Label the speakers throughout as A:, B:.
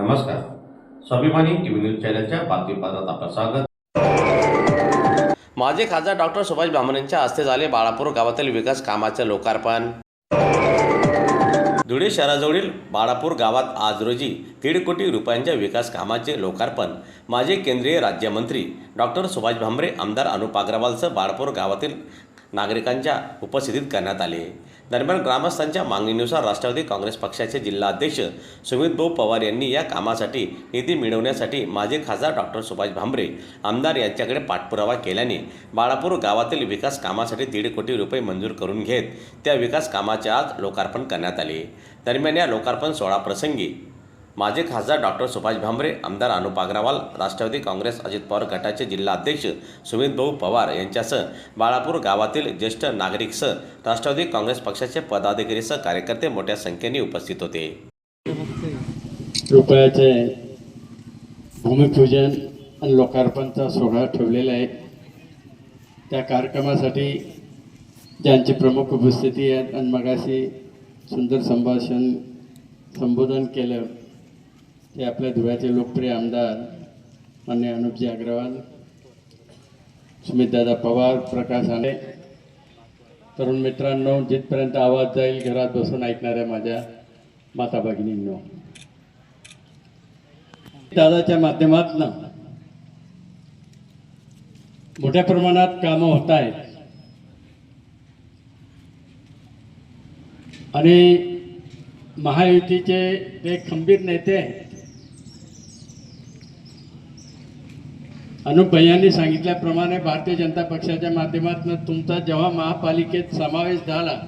A: नमस्कार. स्वाभिमानी TV news चॅनलच्या बातमीपत्रात आपलं स्वागत.
B: माजी खासदार डॉक्टर सुभाष भामरेंच्या हस्ते झाले बाळापूर गावातील विकास कामाचे लोकार्पण. धुळे शहराजवळील बाळापूर गावात आज रोजी दीड कोटी रुपयांच्या विकास कामाचे लोकार्पण. माजी केंद्रीय राज्यमंत्री डॉक्टर सुभाष भामरे आमदार अनुप अग्रवालचं बाळापूर गावातील नागरिकांच्या उपस्थितीत करण्यात आले. दरम्यान ग्रामस्थांच्या मागणीनुसार राष्ट्रवादी काँग्रेस पक्षाचे जिल्हाध्यक्ष सुमित भाऊ पवार यांनी या कामासाठी निधी मिळवण्यासाठी माजी खासदार डॉक्टर सुभाष भांबरे आमदार यांच्याकडे पाठपुरावा केल्याने बाळापूर गावातील विकास कामासाठी दीड कोटी रुपये मंजूर करून घेत त्या विकास कामाचे आज लोकार्पण करण्यात आले. दरम्यान या लोकार्पण सोहळाप्रसंगी माजी खासदार डॉक्टर सुभाष भामरे आमदार अनुप अग्रवाल राष्ट्रवादी काँग्रेस अजित पवार गटाचे जिल्हाध्यक्ष सुमित भाऊ पवार यांच्यासह बाळापूर गावातील ज्येष्ठ नागरिकसह राष्ट्रवादी काँग्रेस पक्षाचे पदाधिकारीसह कार्यकर्ते मोठ्या संख्येने उपस्थित होते.
C: रुपयाचे भूमिपूजन आणि लोकार्पणचा सोहळा ठेवलेला आहे. त्या कार्यक्रमासाठी ज्यांची प्रमुख उपस्थिती आहे आणि मगाशी सुंदर संभाषण संबोधन केलं ते आपल्या धुळ्याचे लोकप्रिय आमदार मान्य अनुपजी अग्रवाल सुमितदादा पवार प्रकाश आले तरुण मित्रांनो जिथपर्यंत आवाज जाईल घरात बसून ऐकणाऱ्या माझ्या माता भगिनींनो. दादाच्या माध्यमातून मोठ्या प्रमाणात कामं होत आहेत. आणि महायुतीचे ते खंबीर नेते आहेत अनुप भैयांनी सांगितल्याप्रमाणे भारतीय जनता पक्षाच्या माध्यमातून तुमचा जेव्हा महापालिकेत समावेश झाला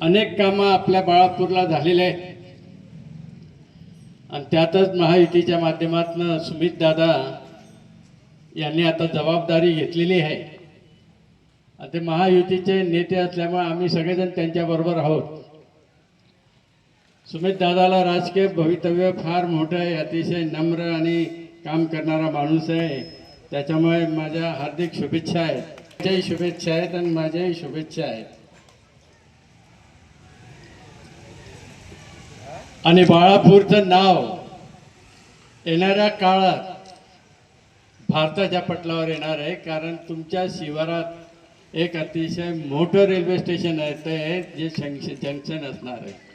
C: अनेक कामं आपल्या बाळापूरला झालेले आहेत. आणि त्यातच महायुतीच्या माध्यमातून सुमित दादा यांनी आता जबाबदारी घेतलेली आहे. आणि ते महायुतीचे नेते असल्यामुळे आम्ही सगळेजण त्यांच्याबरोबर आहोत. सुमित दादाला राजकीय भवितव्य फार मोठं आहे अतिशय नम्र आणि काम करणारा माणूस आहे. त्याच्यामुळे माझ्या हार्दिक शुभेच्छा आहेत. त्याच्याही शुभेच्छा आहेत आणि माझ्याही शुभेच्छा आहेत. आणि बाळापूरचं नाव येणाऱ्या काळात भारताच्या पटलावर येणार आहे कारण तुमच्या शिवारात एक अतिशय मोठं रेल्वे स्टेशन आहे ते जे जंक्शन असणार आहे.